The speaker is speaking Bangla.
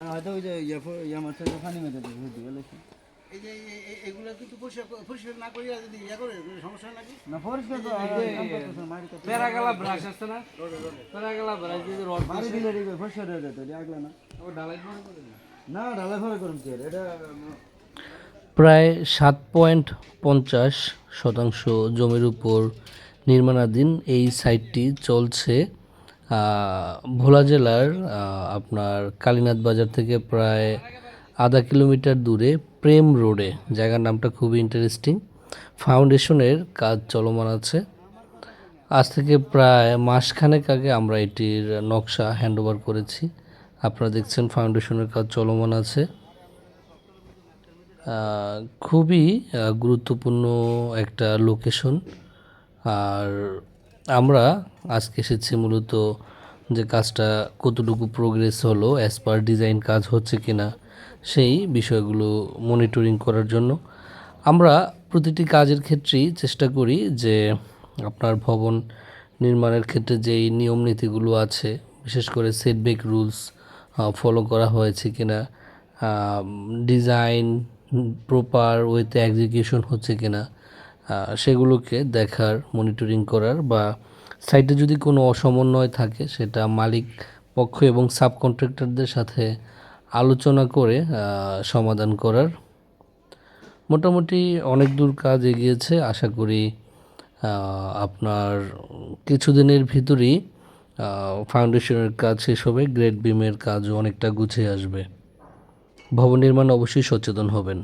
হয়তো ওই যে ইয়ে পানি মেরে দেবে এই যে এগুলো কিন্তু পরিষ্কার পরিষ্কার না করিয়া যদি ইয়ে করে সমস্যা নাকি? না পরিষ্কার তো। প্যারাগালা ব্রাশ আছে না? প্যারাগালা ব্রাশ দিয়ে রড মারি দিলে এদিকে পরিষ্কার হয়ে যেত এটা না। ও ঢালাই করে করে না না ঢালাই করুন কি আর, এটা প্রায় সাত পয়েন্ট পঞ্চাশ শতাংশ জমির উপর নির্মাণাধীন এই সাইটটি চলছে। ভোলা জেলার আপনার কালীনাথ বাজার থেকে প্রায় আধা কিলোমিটার দূরে প্রেম রোডে, জায়গার নামটা খুবই ইন্টারেস্টিং ফাউন্ডেশনের কাজ চলমান আছে। আজ থেকে প্রায় মাসখানেক আগে আমরা এটির নকশা হ্যান্ডওভার করেছি। আপনারা দেখছেন ফাউন্ডেশনের কাজ চলমান আছে। খুবই গুরুত্বপূর্ণ একটা লোকেশন আর আমরা আজকে এসেছি মূলত যে কাজটা কতটুকু প্রোগ্রেস হলো অ্যাজ পার ডিজাইন কাজ হচ্ছে কি না সেই বিষয়গুলো মনিটরিং করার জন্য। আমরা প্রতিটি কাজের ক্ষেত্রেই চেষ্টা করি যে আপনার ভবন নির্মাণের ক্ষেত্রে যেই নিয়ম নীতিগুলো আছে, বিশেষ করে সেটব্যাক রুলস ফলো করা হয়েছে কি না ডিজাইন প্রপার ওয়েতে এক্সিকিউশন হচ্ছে কি না সেগুলোকে দেখার মনিটরিং করার বা সাইটে যদি কোনো অসমন্বয় থাকে, সেটা মালিক পক্ষ এবং সাব কন্ট্রাক্টরদের সাথে আলোচনা করে সমাধান করার মোটামুটি অনেক দূর কাজ এগিয়েছে। আশা করি আপনার কিছুদিনের ভিতরেই ফাউন্ডেশনের কাজ শেষ হবে, গ্রেড বিমের কাজও অনেকটা গুছিয়ে আসবে। ভবন নির্মাণ অবশ্যই সচেতন হবেন।